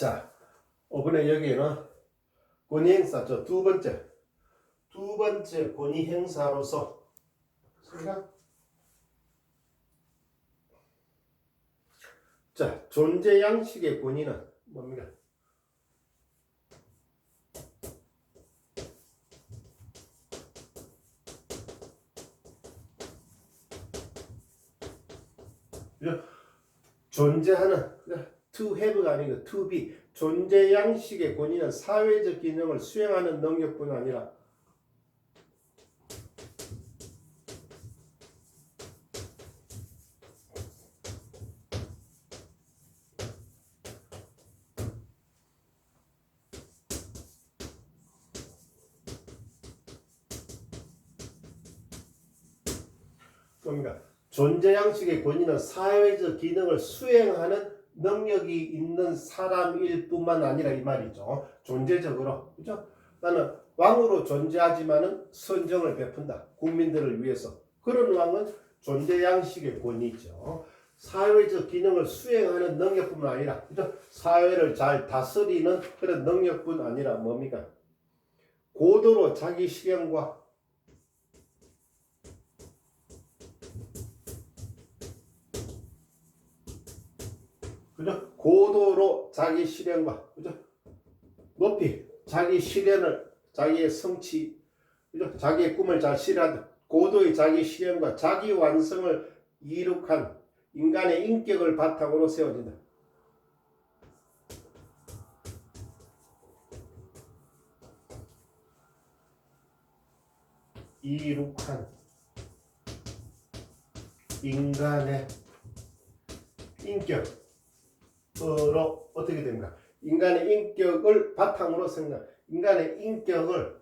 자, 이번에 여기는 권위 행사 저 두 번째. 두 번째 권위 행사로서 생각 자 존재 양식의 권위는 뭡니까? 존재하는 to have가 아니고 to be 존재 양식의 권위는 사회적 기능을 수행하는 능력뿐 아니라 뭡니까? 존재 양식의 권위는 사회적 기능을 수행하는 능력이 있는 사람일 뿐만 아니라 이 말이죠. 존재적으로. 그죠? 나는 왕으로 존재하지만은 선정을 베푼다. 국민들을 위해서. 그런 왕은 존재 양식의 권위죠. 사회적 기능을 수행하는 능력뿐만 아니라 그죠? 사회를 잘 다스리는 그런 능력뿐 아니라 뭡니까? 고도로 자기 실현과 그죠? 고도로 자기 실현과 그죠? 높이 자기 실현을 자기의 성취 그죠? 자기의 꿈을 잘 실현하는 고도의 자기 실현과 자기 완성을 이룩한 인간의 인격을 바탕으로 세워진다. 이룩한 인간의 인격 으 로 어떻게 됩니까? 인간의 인격을 바탕으로 생각, 인간의 인격을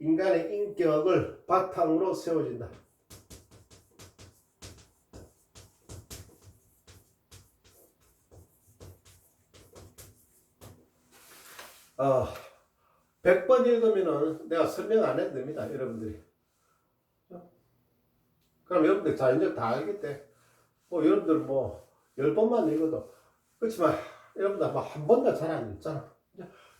인간의 인격을 바탕으로 세워진다. 어, 100번 읽으면은 내가 설명 안 해도 됩니다, 여러분들이. 그럼 여러분들 자 이제 다 알겠대. 뭐 여러분들 뭐 10번만 읽어도 그렇지만 여러분들 뭐한 번도 잘안 읽잖아.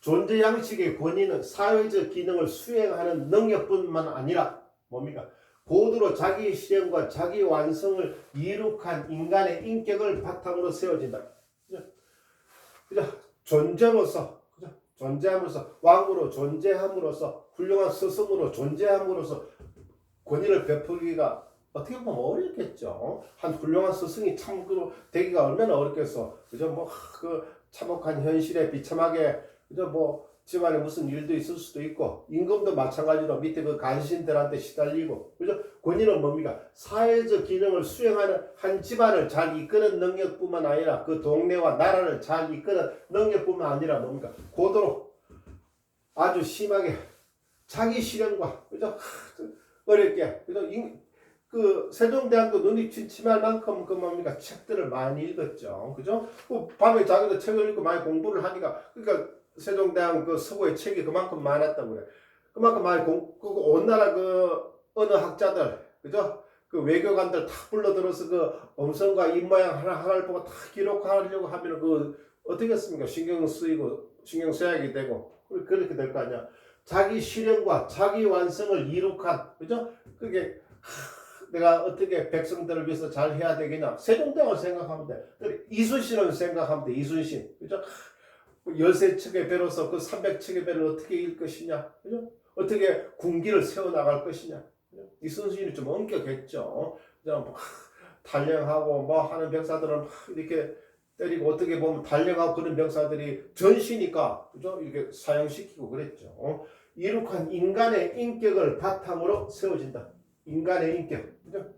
존재 양식의 권위는 사회적 기능을 수행하는 능력뿐만 아니라 뭡니까? 고도로 자기 실현과 자기 완성을 이룩한 인간의 인격을 바탕으로 세워진다. 그죠? 그죠? 존재로서, 그죠? 존재함으로써, 왕으로 존재함으로써, 훌륭한 스승으로 존재함으로써 권위를 베풀기가 어떻게 보면 어렵겠죠. 한 훌륭한 스승이 참으로 되기가 얼마나 어렵겠어. 그죠? 뭐, 그 참혹한 현실에 비참하게, 그죠? 뭐, 집안에 무슨 일도 있을 수도 있고, 임금도 마찬가지로 밑에 그 간신들한테 시달리고, 그죠? 권위는 뭡니까? 사회적 기능을 수행하는 한 집안을 잘 이끄는 능력뿐만 아니라 그 동네와 나라를 잘 이끄는 능력뿐만 아니라 뭡니까? 고도로 아주 심하게 자기 실현과, 그죠? 어렵게, 그죠? 그 세종대왕도 눈이 침침할 만큼 그 뭡니까 책들을 많이 읽었죠, 그죠? 그 밤에 자기도 책을 읽고 많이 공부를 하니까 그러니까 세종대왕 그 서구의 책이 그만큼 많았다고 그래. 그만큼 많이 공, 그 온 나라 그 어느 학자들, 그죠? 그 외교관들 다 불러들어서 그 음성과 입모양 하나 하나를 보고 다 기록하려고 하면 그 어떻겠습니까? 신경 쓰이고 신경 써야게 되고 그렇게 될 거 아니야. 자기 실현과 자기 완성을 이룩한 그죠? 그게 내가 어떻게 백성들을 위해서 잘 해야 되겠냐? 세종대왕을 생각하면 돼. 이순신을 생각하면 돼. 이순신. 그죠? 열세 척의 배로서 그 300척의 배를 어떻게 일 것이냐? 그죠? 어떻게 군기를 세워 나갈 것이냐? 그죠? 이순신이 좀 엄격했죠. 그죠? 뭐, 단령하고 뭐 하는 병사들은 이렇게 때리고 어떻게 보면 단령하고 그런 병사들이 전시니까 그죠? 이렇게 사용시키고 그랬죠. 이룩한 인간의 인격을 바탕으로 세워진다. 인간의 인격, 그죠?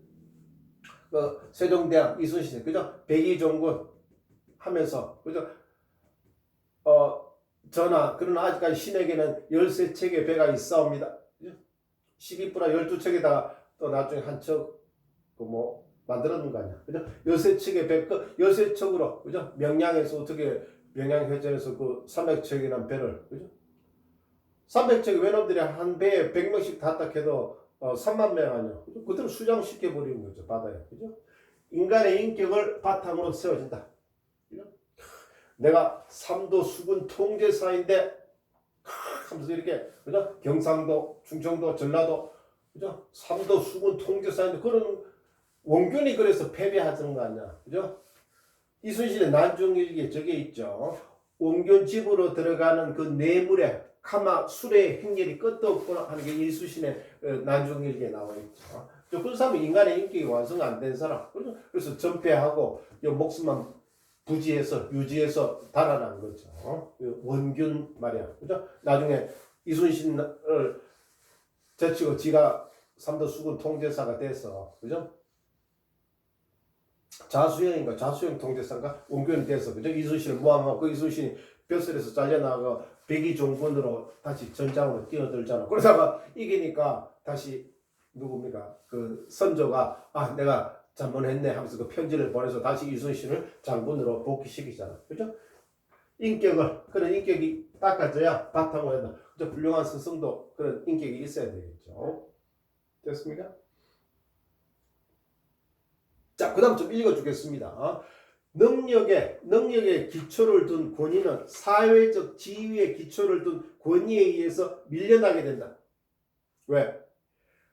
그 세종대왕 이순신, 그죠? 백의종군 하면서, 그죠? 어, 전하, 그러나 아직까지 신에게는 열세 척의 배가 있사옵니다. 12부나 12척에다가 또 나중에 한 척, 그뭐 만들었는 거 아니야. 그죠? 열세 척의 배, 그 열세 척으로, 그죠? 명량에서 어떻게, 명량회전에서 그 300척이라는 배를, 그죠? 300척이 외놈들이 한 배에 100명씩 탔다 해도 어, 3만 명 아니요. 그대로 수장시켜 버리는 거죠 바다에. 그죠? 인간의 인격을 바탕으로 세워진다. 내가 삼도 수군 통제사인데 하면서 이렇게 그죠? 경상도, 충청도, 전라도 그죠? 삼도 수군 통제사인데 그런 원균이 그래서 패배하던 거 아니야, 그죠? 이순신의 난중일기에 저게 있죠. 원균 집으로 들어가는 그 뇌물에 카마 술의 행렬이 끝도 없구나 하는 게 이순신의 어, 난중일기에 나와 있죠. 저 그런 사람은 인간의 인격이 완성 안 된 사람. 그래서, 전폐하고 이 목숨만 부지해서 유지해서 달아난 거죠. 그 원균 말이야. 그죠? 나중에 이순신을 제치고 지가 삼도 수군 통제사가 돼서 그죠? 자수영인가 자수영 통제사인가 원균이 돼서 그죠? 이순신을 모함하고 그 이순신이 벼슬에서 잘려나가 백의종군으로 다시 전장으로 뛰어들잖아. 그러다가 이기니까 다시 누굽니까? 그 선조가 아 내가 잘못했네 하면서 그 편지를 보내서 다시 이순신을 장군으로 복귀시키잖아. 그죠? 인격을 그런 인격이 닦아져야 바탕으로 한다. 그죠? 훌륭한 스승도 그런 인격이 있어야 되겠죠. 됐습니까? 자, 그 다음 좀 읽어주겠습니다. 능력에 능력에 기초를 둔 권위는 사회적 지위에 기초를 둔 권위에 의해서 밀려나게 된다. 왜?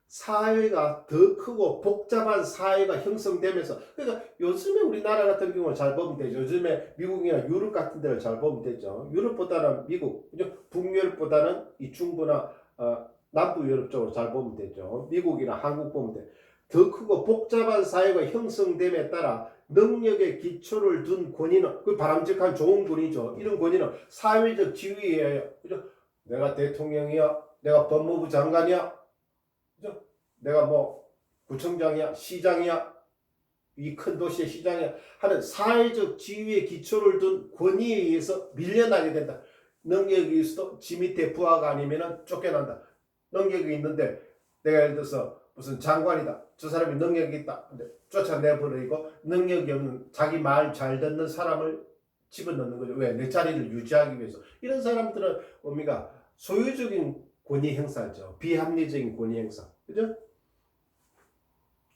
사회가 더 크고 복잡한 사회가 형성되면서 그러니까 요즘에 우리나라 같은 경우는 잘 보면 되죠. 요즘에 미국이나 유럽 같은 데를 잘 보면 되죠. 유럽보다는 미국? 북유럽보다는 이 중부나 어, 남부 유럽 쪽으로 잘 보면 되죠. 미국이나 한국 보면 돼. 더 크고 복잡한 사회가 형성됨에 따라 능력의 기초를 둔 권위는 그 바람직한 좋은 권위죠. 이런 권위는 사회적 지위예요. 그죠? 내가 대통령이야, 내가 법무부 장관이야, 그죠? 내가 뭐 구청장이야, 시장이야, 이 큰 도시의 시장이야 하는 사회적 지위의 기초를 둔 권위에 의해서 밀려나게 된다. 능력이 있어도 지 밑에 부하가 아니면 쫓겨난다. 능력이 있는데 내가 예를 들어서 무슨 장관이다. 저 사람이 능력이 있다. 쫓아내버리고 능력이 없는 자기 말 잘 듣는 사람을 집어넣는 거죠. 왜? 내 자리를 유지하기 위해서. 이런 사람들은 뭡니까? 소유적인 권위 행사죠. 비합리적인 권위 행사. 그죠?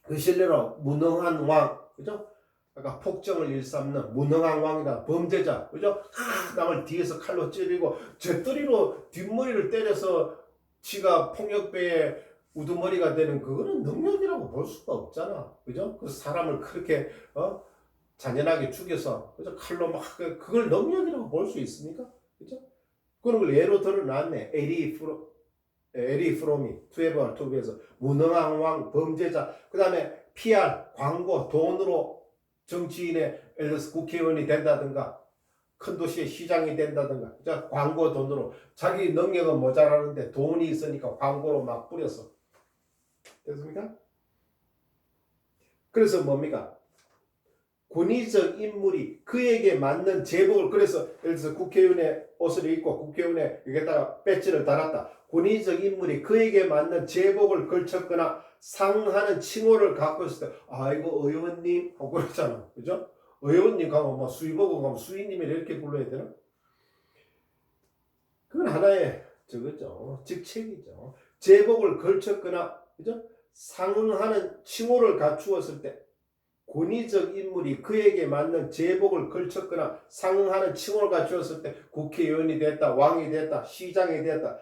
그 실례로 무능한 왕. 그죠? 그러니까 폭정을 일삼는 무능한 왕이다. 범죄자. 그죠? 아, 남을 뒤에서 칼로 찌르고 잿더리로 뒷머리를 때려서 지가 폭력배에 우두머리가 되는 그거는 능력이라고 볼 수가 없잖아. 그죠? 그 사람을 그렇게 어? 잔인하게 죽여서 그죠? 칼로 막 그- 그걸 능력이라고 볼 수 있습니까? 그죠? 그런 걸 예로 들어놨네. 에리 프로 에리 프로미 투에버 투비에서 무능한 왕 범죄자 그다음에 PR 광고 돈으로 정치인의 들어서 국회의원이 된다든가 큰 도시의 시장이 된다든가 자 광고 돈으로 자기 능력은 모자라는데 돈이 있으니까 광고로 막 뿌려서 됐습니까? 그래서 뭡니까? 권위적 인물이 그에게 맞는 제복을 그래서 예를 들어서 국회의원의 옷을 입고 국회의원의 여기다가 배지를 달았다. 권위적 인물이 그에게 맞는 제복을 걸쳤거나 상하는 칭호를 갖고 있을 때 아이고 의원님 하고 그러잖아. 그죠? 의원님 가면 뭐 수의보고 가면 수의님이 이렇게 불러야 되나? 그건 하나의 저거죠. 직책이죠. 제복을 걸쳤거나 그죠? 상응하는 칭호를 갖추었을 때 권위적 인물이 그에게 맞는 제복을 걸쳤거나 상응하는 칭호를 갖추었을 때 국회의원이 됐다, 왕이 됐다, 시장이 됐다.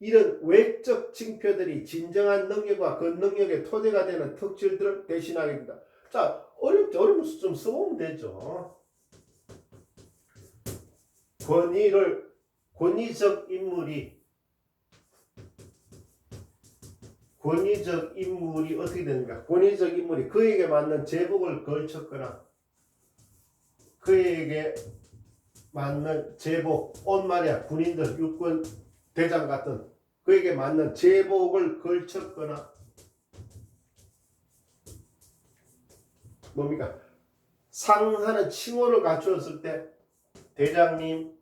이런 외적 징표들이 진정한 능력과 그 능력의 토대가 되는 특질들을 대신하게 된다. 자, 어렵죠. 어려면 좀 써보면 되죠. 권위를, 권위적 인물이, 권위적 인물이 어떻게 되는가? 권위적 인물이 그에게 맞는 제복을 걸쳤거나, 그에게 맞는 제복, 옷 말이야. 군인들, 육군 대장 같은 그에게 맞는 제복을 걸쳤거나, 뭡니까? 상하는 칭호를 갖추었을 때 대장님,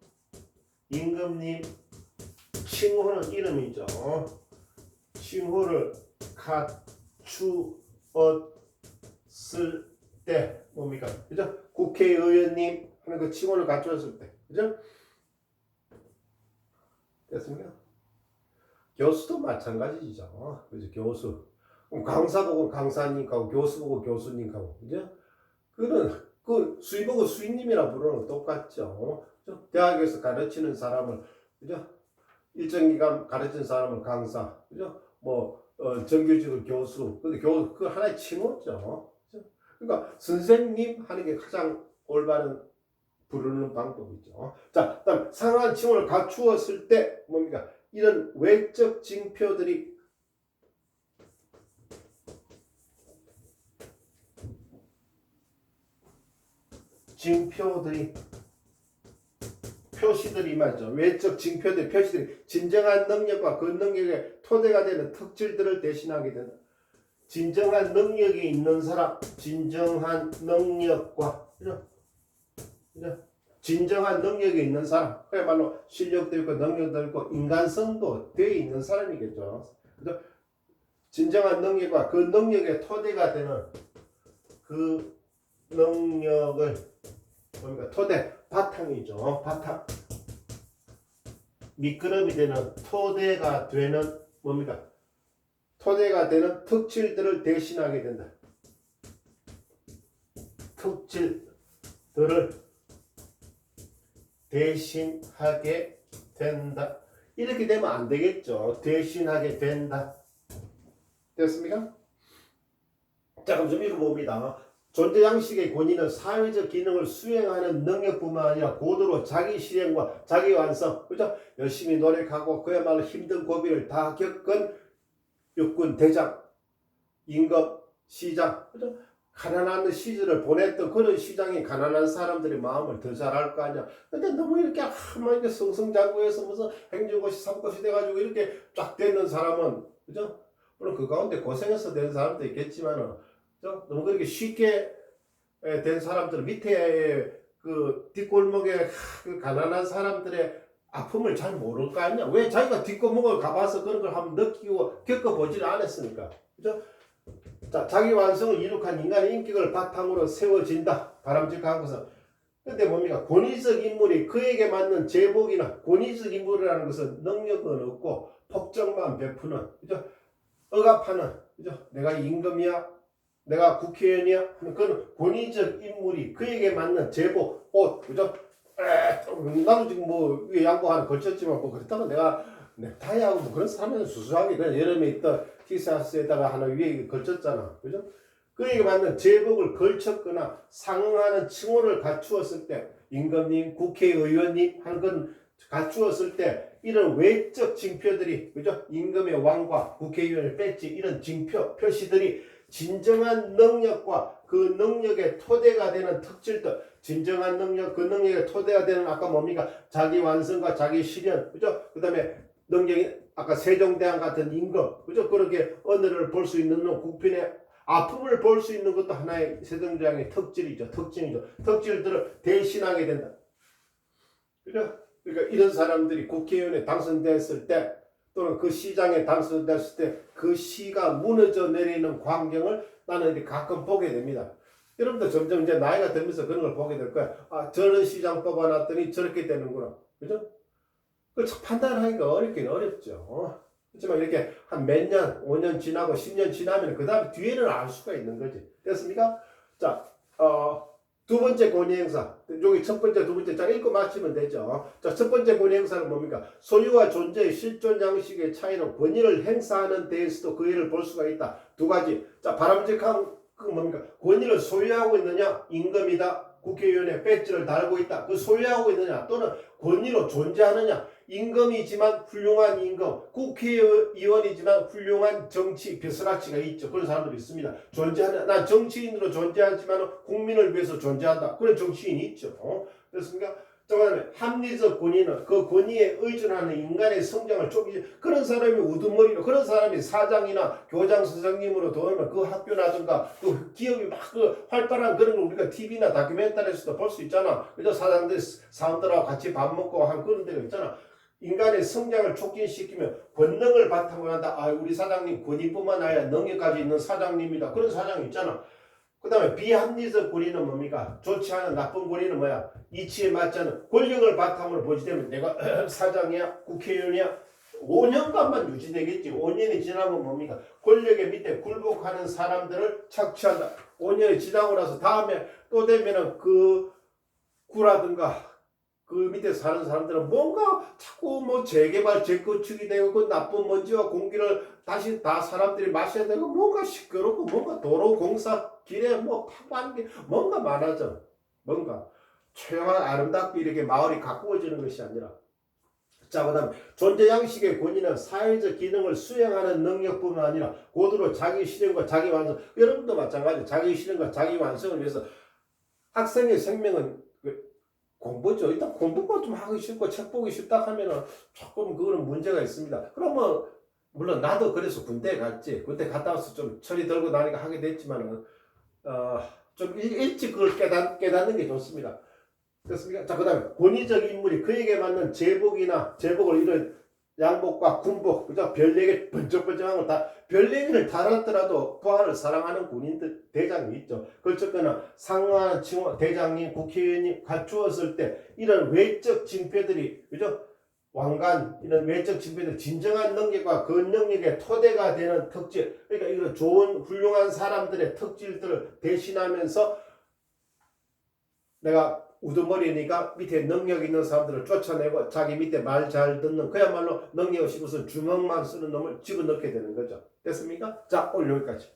임금님, 칭호는 이름이죠. 칭호를 갖추었을 때 뭡니까? 그죠? 국회의원님 하는 그 칭호를 갖추었을 때, 그죠? 됐습니까? 교수도 마찬가지죠. 그죠? 교수. 강사 보고 강사님 가고 교수 보고 교수님 가고 그죠? 그는 그 수의보고 수의님이라 부르는 거 똑같죠. 그죠? 대학에서 가르치는 사람을 그죠? 일정 기간 가르친 사람을 강사, 그죠? 뭐 어, 정규직을 교수, 근데 교수 그 하나의 칭호죠. 그러니까 선생님 하는 게 가장 올바른 부르는 방법이죠. 자, 그다음 상한 칭호를 갖추었을 때 뭡니까? 이런 외적 징표들이 징표들이 표시들이 말이죠. 외적 징표들, 표시들이 진정한 능력과 그 능력의 토대가 되는 특질들을 대신하게 된다. 진정한 능력이 있는 사람, 진정한 능력과 이런, 진정한 능력이 있는 사람, 그야말로 실력도 있고 능력도 있고 인간성도 돼 있는 사람이겠죠. 그래서 진정한 능력과 그 능력의 토대가 되는 그 능력을 뭡니까 토대 바탕이죠. 바탕 미끄럼이 되는 토대가 되는 뭡니까 토대가 되는 특질들을 대신하게 된다. 특질들을 대신하게 된다. 이렇게 되면 안 되겠죠. 대신하게 된다. 됐습니까? 자, 그럼 좀 읽어봅니다. 존재 양식의 권위는 사회적 기능을 수행하는 능력뿐만 아니라 고도로 자기 실행과 자기 완성, 그죠? 열심히 노력하고 그야말로 힘든 고비를 다 겪은 육군 대장, 임금, 시장, 그죠? 가난한 시절을 보냈던 그런 시장이 가난한 사람들의 마음을 더 잘 알 거 아니야. 근데 너무 이렇게 하만 이렇게 성성장구해서 무슨 행정고시, 삼고시 돼가지고 이렇게 쫙 되는 사람은, 그죠? 물론 그 가운데 고생해서 된 사람도 있겠지만은? 너무 그렇게 쉽게 에, 된 사람들 밑에 그 뒷골목에 하, 그 가난한 사람들의 아픔을 잘 모를 거 아니야. 왜 자기가 뒷골목을 가봐서 그런 걸 한번 느끼고 겪어보지를 않았으니까. 그죠? 자, 자기 완성을 이룩한 인간의 인격을 바탕으로 세워진다. 바람직한 것은. 근데 뭡니까? 권위적 인물이 그에게 맞는 제복이나 권위적 인물이라는 것은 능력은 없고 폭정만 베푸는, 그죠? 억압하는, 그죠? 내가 임금이야, 내가 국회의원이야 그런 권위적 인물이 그에게 맞는 제복, 옷, 그죠? 에, 나도 지금 뭐 위에 양복 하나 걸쳤지만 뭐 그렇다고 내가 넥타이하고 뭐 그런 사람은 수수하게 그냥 여름에 있던 티셔츠에다가 하나 위에 걸쳤잖아. 그죠? 그에게 맞는 제복을 걸쳤거나 상응하는 칭호를 갖추었을 때 임금님, 국회의원님 하는 건 갖추었을 때 이런 외적 징표들이 그죠? 임금의 왕과 국회의원의 배지 이런 징표 표시들이 진정한 능력과 그 능력의 토대가 되는 특질들 진정한 능력 그 능력의 토대가 되는 아까 뭡니까 자기 완성과 자기 실현 그죠? 그 다음에 능력이 아까 세종대왕 같은 임금 그죠? 그렇게 언어를 볼 수 있는 놈, 국민의 아픔을 볼 수 있는 것도 하나의 세종대왕의 특질이죠 특징이죠 특질들을 대신하게 된다 그죠? 그러니까 이런 사람들이 국회의원에 당선됐을 때 또는 그 시장에 당선됐을 때 그 시가 무너져 내리는 광경을 나는 이렇게 가끔 보게 됩니다. 여러분들 점점 이제 나이가 들면서 그런 걸 보게 될 거야. 아, 저런 시장 뽑아놨더니 저렇게 되는구나. 그죠? 그 판단하기가 어렵긴 어렵죠. 그렇지만 이렇게 한 몇 년, 5년 지나고 10년 지나면 그 다음에 뒤에는 알 수가 있는 거지. 됐습니까? 자, 어, 두 번째 권위 행사. 여기 첫 번째, 두 번째 잘 읽고 마치면 되죠. 자, 첫 번째 권위 행사는 뭡니까? 소유와 존재의 실존 양식의 차이는 권위를 행사하는 데에서도 그 일을 볼 수가 있다. 두 가지. 자, 바람직한 그 뭡니까? 권위를 소유하고 있느냐? 임금이다. 국회의원의 배지를 달고 있다. 그 소유하고 있느냐? 또는 권위로 존재하느냐? 임금이지만 훌륭한 임금, 국회의원이지만 훌륭한 정치 벼슬아치가 있죠. 그런 사람들이 있습니다. 존재하는 난 정치인으로 존재하지만 국민을 위해서 존재한다. 그런 정치인이 있죠. 그렇습니까? 그 다음에 합리적 권위는 그 권위에 의존하는 인간의 성장을 쫓기 그런 사람이 우두머리로 그런 사람이 사장이나 교장 선생님으로 도우면 그 학교라든가 그 기업이 막 그 활발한 그런 걸 우리가 TV나 다큐멘터리에서도 볼 수 있잖아. 그래서 사장들 사람들하고 같이 밥 먹고 한 그런 데가 있잖아. 인간의 성장을 촉진시키며 권능을 바탕으로 한다. 아, 우리 사장님 권위뿐만 아니라 능력까지 있는 사장님이다. 그런 사장이 있잖아. 그 다음에 비합리적 권위는 뭡니까? 좋지 않은 나쁜 권위는 뭐야? 이치에 맞지 않은 권력을 바탕으로 보지 되면 내가 사장이야, 국회의원이야, 5년간만 유지되겠지. 5년이 지나면 뭡니까? 권력의 밑에 굴복하는 사람들을 착취한다. 5년이 지나고 나서 다음에 또 되면은 그 구라든가 그 밑에 사는 사람들은 뭔가 자꾸 뭐 재개발, 재건축이 되고 그 나쁜 먼지와 공기를 다시 다 사람들이 마셔야 되고 뭔가 시끄럽고 뭔가 도로 공사 길에 뭐 파고하는 게 뭔가 많아져. 뭔가 조용한 아름답게 이렇게 마을이 가꾸어지는 것이 아니라. 자, 그 다음 존재 양식의 권위는 사회적 기능을 수행하는 능력뿐만 아니라 고도로 자기 실현과 자기 완성. 여러분도 마찬가지 자기 실현과 자기 완성을 위해서 학생의 생명은 그 공부죠. 일단 공부가 좀 하기 싫고 책 보기 싫다 하면은 조금 그거는 문제가 있습니다. 그러면 물론 나도 그래서 군대 갔지. 군대 갔다 와서 좀 철이 들고 나니까 하게 됐지만은 어, 좀 일, 일찍 그걸 깨닫, 깨닫는 게 좋습니다. 됐습니까? 자, 그 다음에 권위적 인물이 그에게 맞는 제복이나 제복을 이룬 양복과 군복, 그죠? 별네개 번쩍번쩍한 걸 다, 별네개를 달았더라도 부하를 사랑하는 군인들, 대장이 있죠. 그렇거나 상하 칭호, 대장님, 국회의원님 갖추었을 때 이런 외적 징표들이, 그죠? 왕관, 이런 외적 징표들, 진정한 능력과 그 능력의 토대가 되는 특질, 그러니까 이런 좋은, 훌륭한 사람들의 특질들을 대신하면서 내가 우두머리니까 밑에 능력 있는 사람들을 쫓아내고 자기 밑에 말 잘 듣는 그야말로 능력 없이 무슨 주먹만 쓰는 놈을 집어넣게 되는 거죠. 됐습니까? 자, 오늘 여기까지.